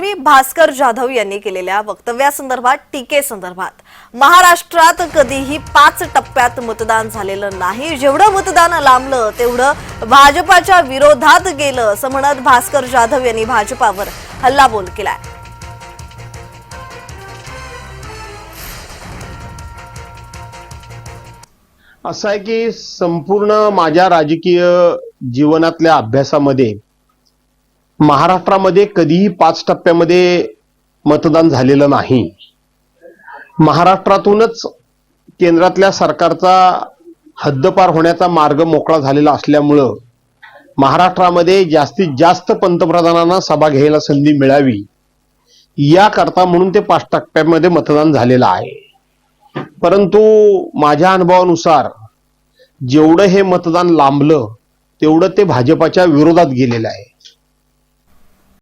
बातमी भास्कर जाधव यांनी केलेल्या वक्तव्यासंदर्भात टीकेसंदर्भात. महाराष्ट्रात कधीही पाच टप्प्यात मतदान झालेलं नाही. जेवढं मतदान लांबलं तेवढं भाजपाच्या विरोधात गेलं असं म्हणत भास्कर जाधव यांनी भाजपावर हल्लाबोल केलाय. असं आहे की संपूर्ण माझ्या राजकीय जीवनातल्या अभ्यासामध्ये महाराष्ट्रामध्ये कधीही पाच टप्प्यामध्ये मतदान झालेलं नाही. महाराष्ट्रातूनच केंद्रातल्या सरकारचा हद्दपार होण्याचा मार्ग मोकळा झालेला असल्यामुळं महाराष्ट्रामध्ये जास्तीत जास्त पंतप्रधानांना सभा घ्यायला संधी मिळावी याकरता म्हणून ते पाच टप्प्यामध्ये मतदान झालेलं आहे. परंतु माझ्या अनुभवानुसार जेवढं हे मतदान लांबलं तेवढं ते भाजपाच्या विरोधात गेलेलं आहे.